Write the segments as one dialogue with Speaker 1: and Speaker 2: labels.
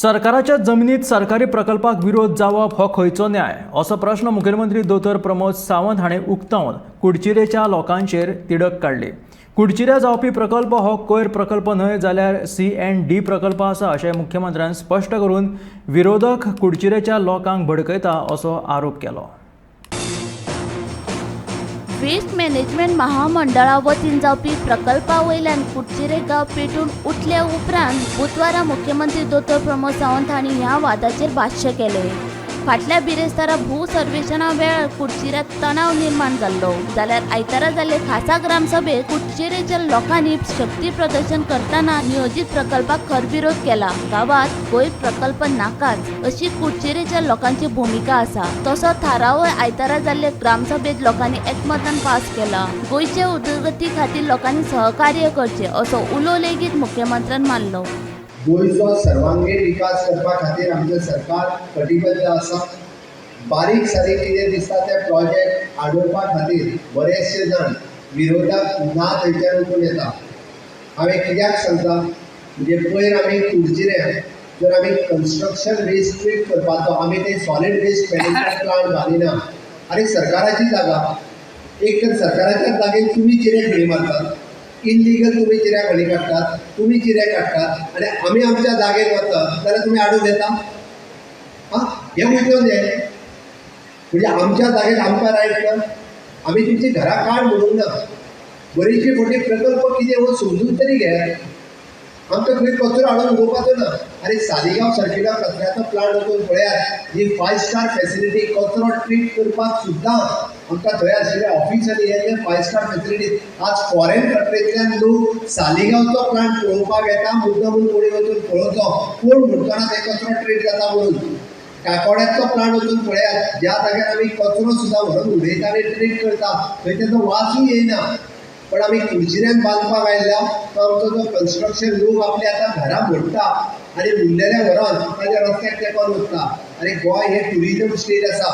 Speaker 1: सरकाराच्या जमिनीत सरकारी प्रकल्पाक विरोध जावप हो खंयचो न्याय? असो प्रश्न मुखेलमंत्री दोतोर प्रमोद सावंत हाणें उक्तावन कुडचिरेच्या लोकांचेर तिडक काडली. कुडचिऱ्या जावपी प्रकल्प हो कोयर प्रकल्प न्हय जाल्यार सी एन डी प्रकल्प आसा अशें मुख्यमंत्र्यान स्पश्ट करून विरोधक कुडचिरेच्या लोकांक भडकयता असो आरोप केलो.
Speaker 2: वेस्ट मॅनेजमेंट महामंडळा वतीन जावपी प्रकल्पा वयल्यान कुडचिरे गाव पेटून उठले उपरांत बुधवारा मुख्यमंत्री दोतोर प्रमोद सावंत हांणी ह्या वादाचेर भाश्य केलें. फाटल्या बिरेस्तारा भू सर्वेक्षणा वेळार कुडचिऱ्यात तणाव निर्माण जाल्लो जाल्यार आयतारा जाल्ले खासा ग्रामसभेत कुडचिरेच्या लोकांनी शक्ती प्रदर्शन करताना नियोजीत प्रकल्पाक खरविरोध केला. गावात गोंय प्रकल्प नाकाच अशी कुडचिरेच्या लोकांची भूमिका आसा तसो थाराव आयतारा जाल्ले ग्रामसभेत लोकांनी एकमतान पास केला. गोंयचे उदरगती खातीर लोकांनी सहकार्य करचे असो उलो लेगीत मुख्यमंत्र्यान मानलो.
Speaker 3: गोंयचो सर्वांगीण विकास करपा खातीर आमचें सरकार कटिबद्ध आसा. बारीक सारीक कितें दिसता ते प्रोजेक्ट आडोवपा खातीर बरेचशे जाण विरोधाक ना थंयच्यान उठून येता. हांवें कित्याक सांगता? म्हणजे पयर आमी कुडचिरे जर आमी कन्स्ट्रक्शन वेस्ट ट्रीट करपाचो आमी ते सॉलिड वेस्ट मॅनेजमेंट प्लांट घालिना. आनी सरकाराची जागा. एक तर सरकाराच्या जागेक तुमी कितें खणी मारतात. इनलिगल तुमी चिऱ्या खणी काडटात तुमी चिऱ्या काडटात आनी आमी आमच्या जागेक वतात जाल्यार तुमी आडून येता हां? हे उलोवन हे म्हणजे आमच्या जागेक आमकां रायट ना आमी तुमची घरा काड म्हणून ना बरेचशे फावटी प्रकल्प कितें हो समजून तरी घेयात आमकां खंय कचरो हाडून उडोवपाचो ना अरे सालिगांव सर्किला कचऱ्याचो प्लांट वचून पळयात ही फायव स्टार फेसिलिटी कचरो ट्रीट करपाक सुद्दां आमकां थंय आशिल्ल्या ऑफिस हे जे फायव स्टार फैसिलिटी आज फॉरेन कंट्रीतल्यान लोक सालिगांवचो प्लांट पळोवपाक येता मुद्दामून कोणी वचून पळोवचो कोण म्हणटना ते कचरो ट्रीट जाता म्हणून. काकोड्याचो प्लांट वचून पळयात ज्या जाग्यार आमी कचरो सुद्दां व्हरून उडयता आनी ट्रीट करता थंय तेजो वासूय येयना पण आमी कुडचिऱ्यान बांदपाक आयल्या तो आमचो जो कन्स्ट्रक्शन लोक आपले आतां घरां मोडटा आनी उरलेल्या व्हरोन ताच्या रस्त्याक तेंकोन वचता आनी गोंय हे ट्युरिजम स्टेट आसा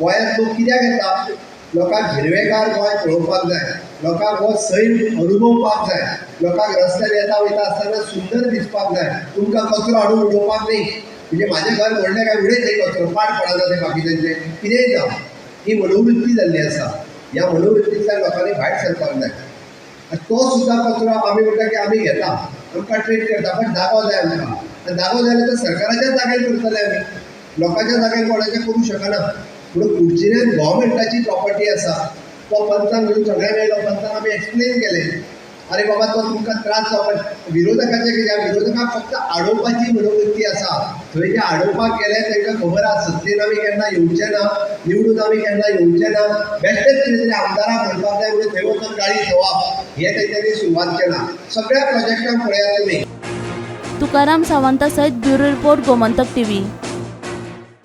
Speaker 3: गोंयांत लोक कित्याक येता? लोकांक हिरवेगार गोंय पळोवपाक जाय. लोकांक हो सैम अनुभवपाक जाय. लोकांक रस्त्यार येता वयता आसतना सुंदर दिसपाक जाय. तुमकां कचरो हाडून उडोवपाक न्ही. म्हणजे म्हाजें घर व्हडलें काय उडयत थंय कचरो. पाड पडा ते बाकीच्यांचे. कितेंय जावं? ही मनोवृत्ती जाल्ली आसा. ह्या मनोवृत्तींतल्यान लोकांनी भायर सरपाक जाय. आनी तो सुद्दां कचरो आमी म्हणटा की आमी घेता. आमकां ट्रीट करता. पण जागो जाय आमकां आनी जागो जाय तर सरकाराच्या जाग्यार करतले आमी लोकांच्या जाग्यार कोणाचें करूंक शकना. म्हणून कुडचिऱ्यान गव्हर्मेंटाची प्रॉपर्टी आसा तो पंचान घेवन सगळ्यांक येयलो पंचान आमी एक्सप्लेन केलें. अरे बाबा तो तुमकां त्रास जावपाक विरोधकाचे कितें विरोधकांक फक्त आडोवपाची मनोवृत्ती आसा थंय जे आडोवपाक गेले तांकां खबर आसा सत्तेन आमी केन्ना येवचे ना निवडून आमी केन्ना येवचे ना बेश्टेच कितें तरी आमदाराक म्हणपाक जाय म्हणून थंय वचून गाडी थेवप हे तेंच्यांनी सुरवात केला. सगळ्या प्रोजेक्टांक पळयात तुमी
Speaker 2: तुकाराम सावंता सयत ब्युरो रिपोर्ट गोमंतक टीव्ही.